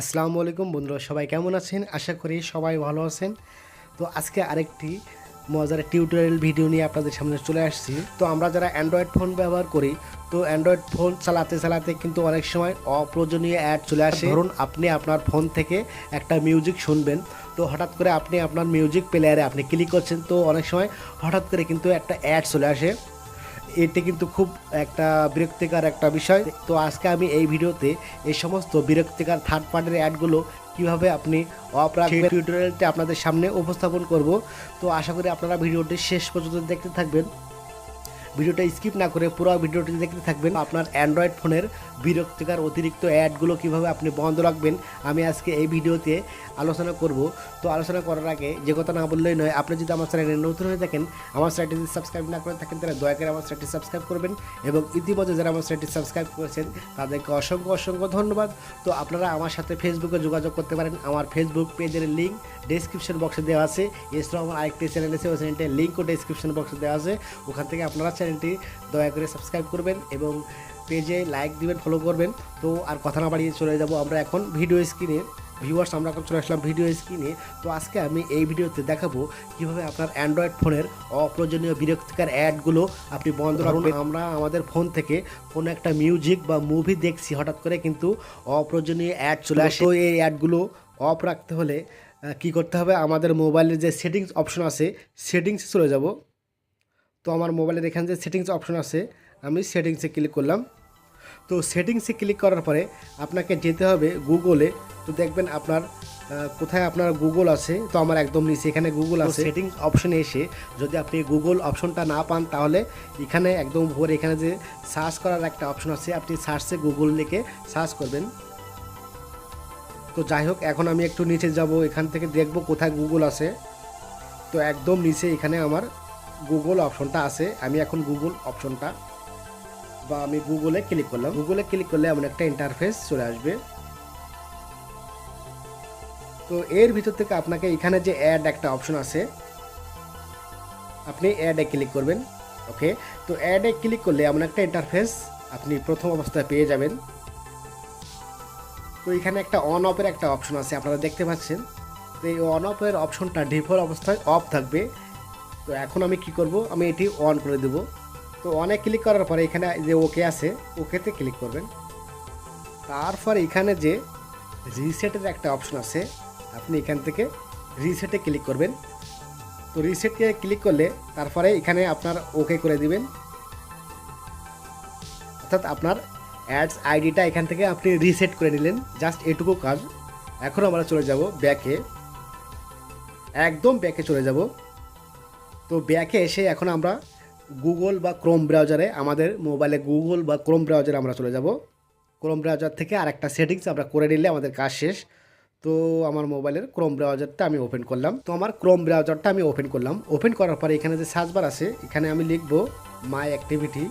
আসসালামু আলাইকুম বন্ধুরা, সবাই কেমন আছেন? আশা করি সবাই ভালো আছেন। তো আজকে আরেকটি মজার টিউটোরিয়াল ভিডিও নিয়ে আপনাদের সামনে চলে আসছি। তো আমরা যারা অ্যান্ড্রয়েড ফোন ব্যবহার করি, তো অ্যান্ড্রয়েড ফোন চালাতে চালাতে কিন্তু অনেক সময় অপ্রয়োজনীয় অ্যাড চলে আসে। ধরুন, আপনি আপনার ফোন থেকে একটা মিউজিক শুনবেন, তো হঠাৎ করে আপনি আপনার মিউজিক প্লেয়ারে আপনি ক্লিক করছেন, তো অনেক সময় হঠাৎ করে কিন্তু একটা অ্যাড চলে আসে। এটি কিন্তু খুব একটা বিরক্তিকর একটা বিষয়। তো আজকে আমি এই ভিডিওতে এই সমস্ত বিরক্তিকর থার্ড পার্টির অ্যাডগুলো কীভাবে আপনি অফ রাখবেন টিউটোরিয়ালটি আপনাদের সামনে উপস্থাপন করব। তো আশা করি আপনারা ভিডিওটি শেষ পর্যন্ত দেখতে থাকবেন। ভিডিওটা স্কিপ না করে পুরো ভিডিওটি দেখতে থাকবেন। আপনার অ্যান্ড্রয়েড ফোনের বিরক্তিকর অতিরিক্ত অ্যাডগুলো কীভাবে আপনি বন্ধ রাখবেন, আমি আজকে এই ভিডিওতে আলোচনা করব। তো আলোচনা করার আগে যে কথা না বললেই নয়, আপনি যদি আমার চ্যানেলে নতুন হয়ে থাকেন, আমার চ্যানেলটি যদি সাবস্ক্রাইব না করে থাকেন, তাহলে দয়া করে আমার চ্যানেলটি সাবস্ক্রাইব করবেন এবং ইতিমধ্যে যারা আমার চ্যানেলটি সাবস্ক্রাইব করেছেন, তাদেরকে অসংখ্য অসংখ্য ধন্যবাদ। তো আপনারা আমার সাথে ফেসবুকে যোগাযোগ করতে পারেন। আমার ফেসবুক পেজের লিঙ্ক ডেসক্রিপশন বক্সে দেওয়া আছে। এছাড়াও আমার আরেকটি চ্যানেল আছে, ওই চ্যানেলটির লিঙ্কও ডেসক্রিপশন বক্সে দেওয়া আছে। ওখান থেকে আপনারা চ্যানেলটি দয়া করে সাবস্ক্রাইব করবেন এবং পেজে লাইক দিবেন ফলো করবেন। তো আর কথা না বাড়িয়ে চলে যাব আমরা এখন ভিডিও স্ক্রিনে ভিউয়ার্স আমরা এখন চলে আসলাম ভিডিও স্ক্রিনে তো আজকে আমি এই ভিডিওতে দেখাবো কীভাবে আপনার অ্যান্ড্রয়েড ফোনের অপ্রয়োজনীয় বিরক্তিকর অ্যাডগুলো আপনি বন্ধ রাখবেন। আমরা আমাদের ফোন থেকে কোনো একটা মিউজিক বা মুভি দেখছি হঠাৎ করে কিন্তু অপ্রয়োজনীয় অ্যাড চলে আসে। তো এই অ্যাডগুলো অফ রাখতে হলে কি করতে হবে? আমাদের মোবাইলের যে সেটিংস অপশন আছে সেটিংসে চলে যাব। তো আমার মোবাইলের এখানে যে সেটিংস অপশন আছে আমি সেটিংসে ক্লিক করলাম। তো সেটিংসে ক্লিক করার পরে আপনাকে যেতে হবে গুগলে তো দেখবেন আপনার কোথায় আপনার গুগল আছে তো আমার একদম নিচে এখানে গুগল আছে। সেটিংস অপশনে এসে যদি আপনি গুগল অপশনটা না পান তাহলে এখানে একদম উপরে এখানে যে সার্চ করার একটা অপশন আছে আপনি সার্চে গুগল লিখে সার্চ করবেন। তো যাই হোক এখন আমি একটু নিচে যাব এখান থেকে দেখব কোথায় গুগল আছে। তো একদম নিচে এখানে আমার গুগল অপশনটা আছে। আমি এখন গুগল অপশনটা বা আমি গুগলে ক্লিক করলাম। গুগলে ক্লিক করলে এমন একটা ইন্টারফেস চলে আসবে। তো এর ভিতর থেকে আপনাকে এখানে যে অ্যাড একটা অপশন আছে, আপনি অ্যাডে ক্লিক করবেন। ওকে তো অ্যাডে ক্লিক করলে এমন একটা ইন্টারফেস আপনি প্রথম অবস্থায় পেয়ে যাবেন। তো এখানে একটা অন অফের একটা অপশন আছে, আপনারা দেখতে পাচ্ছেন। তো এই অন অফের অপশনটা ডিফল্ট অবস্থায় অফ থাকবে। তো এখন আমি কি করব? আমি এটি অন করে দেব। তো অনে ক্লিক করার পরে এখানে যে ওকে আছে ওকেতে ক্লিক করবেন। তারপর এখানে যে রিসেটের একটা অপশন আছে, আপনি এখান থেকে রিসেটে ক্লিক করবেন। তো রিসেটে ক্লিক করলে তারপরে এখানে আপনার ওকে করে দিবেন। অর্থাৎ আপনার অ্যাডস আইডিটা এখান থেকে আপনি রিসেট করে নিলেন। জাস্ট এটুকু কাজ। এখন আমরা চলে যাব ব্যাকে একদম ব্যাকে চলে যাব। তো ব্যাকে এসে এখন আমরা গুগল বা ক্রোম ব্রাউজারে আমাদের মোবাইলে গুগল বা ক্রোম ব্রাউজারে আমরা চলে যাব। ক্রোম ব্রাউজার থেকে আরেকটা সেটিংস আমরা করে নিলে আমাদের কাজ শেষ। তো আমার মোবাইলের ক্রোম ব্রাউজারটা আমি ওপেন করলাম। তো আমার ক্রোম ব্রাউজারটা আমি ওপেন করলাম। ওপেন করার পরে এখানে যে সার্চ বার আছে, এখানে আমি লিখব মাই অ্যাক্টিভিটি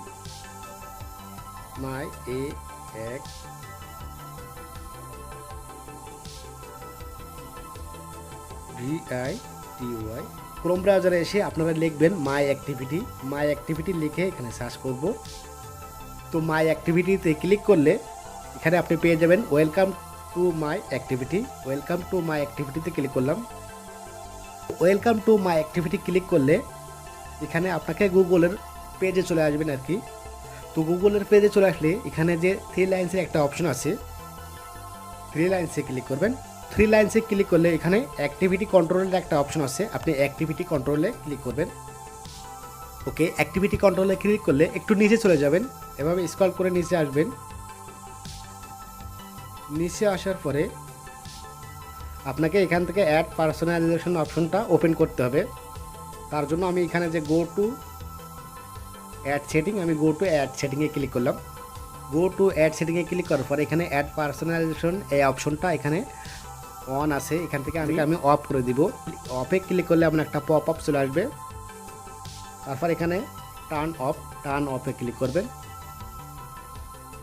মাই এ এক V I T Y Chrome ব্রাউজারে এসে আপনারা লিখবেন মাই অ্যাক্টিভিটি মাই অ্যাক্টিভিটি লিখে এখানে সার্চ করব। তো মাই অ্যাক্টিভিটিতে ক্লিক করলে এখানে আপনি পেয়ে যাবেন welcome to my activity welcome to my অ্যাক্টিভিটিতে click করলাম। Welcome to my activity click করলে এখানে আপনাকে গুগলের পেজে চলে আসবেন আর কি। তো গুগলের পেজে চলে আসলে এখানে যে থ্রি লাইন্সের একটা অপশন আছে থ্রি লাইন্সে ক্লিক করবেন। থ্রি লাইন্সে ক্লিক করলে এখানে অ্যাক্টিভিটি কন্ট্রোলের একটা অপশন আছে। আপনি অ্যাক্টিভিটি কন্ট্রোলে ক্লিক করবেন। ওকে অ্যাক্টিভিটি কন্ট্রোলে ক্লিক করলে একটু নিচে চলে যাবেন। এভাবে স্ক্রল করে নিচে আসবেন। নিচে আসার পরে আপনাকে এখান থেকে অ্যাড পার্সোনালাইজেশন অপশনটা ওপেন করতে হবে। তার জন্য আমি এখানে যে গো টু অ্যাড সেটিং আমি গো টু অ্যাড সেটিংয়ে ক্লিক করলাম। গো টু অ্যাড সেটিংয়ে ক্লিক করার পর এখানে অ্যাড পার্সোনালাইজেশন এই অপশনটা এখানে অন আছে এখান থেকে আমি আমি অফ করে দিব। অফে ক্লিক করলে আপনার একটা পপ আপ চলে আসবে। তারপর এখানে টার্ন অফ টার্ন অফে ক্লিক করবেন।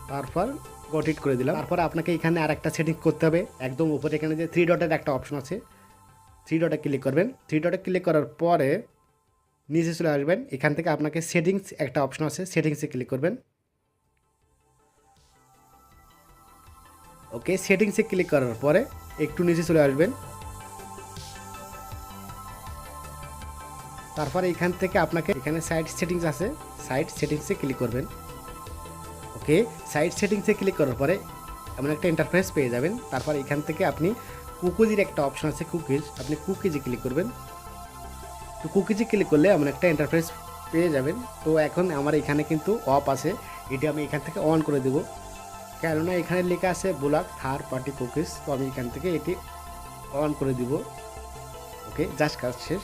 তারপর গটিট করে দিলাম। তারপর আপনাকে এখানে আর একটা সেটিং করতে হবে। একদম উপরে এখানে যে থ্রি ডটের একটা অপশন আছে থ্রি ডটে ক্লিক করবেন। থ্রি ডটে ক্লিক করার পরে নিচে চলে আসবেন। এখান থেকে আপনাকে সেটিংস একটা অপশন আছে সেটিংসে ক্লিক করবেন। ওকে, সেটিংসে ক্লিক করার পরে একটু নিচে চলে আসবেন। তারপরে এখান থেকে আপনাকে এখানে সাইড সেটিংস আছে সাইড সেটিংসে ক্লিক করবেন। ওকে সাইড সেটিংসে ক্লিক করার পরে এমন একটা ইন্টারফেস পেয়ে যাবেন। তারপর এখান থেকে আপনি কুকুজির একটা অপশন আছে কুকিজ আপনি কুকিজে ক্লিক করবেন। তো কুকিজে ক্লিক করলে এমন একটা ইন্টারফেস পেয়ে যাবেন। তো এখন আমার এখানে কিন্তু অফ আছে, এটি আমি এখান থেকে অন করে দেব। কেননা এখানে লেখা আছে ব্লক থার্ড পার্টি কুকিজ তো আমি এখান থেকে এটি অন করে দিব। ওকে, জাস্ট কাজ শেষ।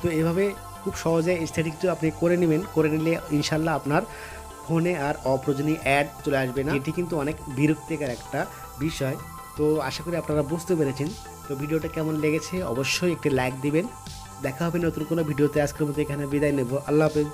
তো এভাবে খুব সহজে স্ট্যাটিকটা আপনি করে নেবেন। করে নিলে ইনশাল্লাহ আপনার ফোনে আর অপ্রয়োজনীয় অ্যাড চলে আসবে না। এটি কিন্তু অনেক বিরক্তিকর একটা বিষয়। তো আশা করি আপনারা বুঝতে পেরেছেন। তো ভিডিওটা কেমন লেগেছে? অবশ্যই একটি লাইক দিবেন। দেখা হবে নতুন কোনো ভিডিওতে। আজকের মতো এখানে বিদায় নেব। আল্লাহ হাফেজ।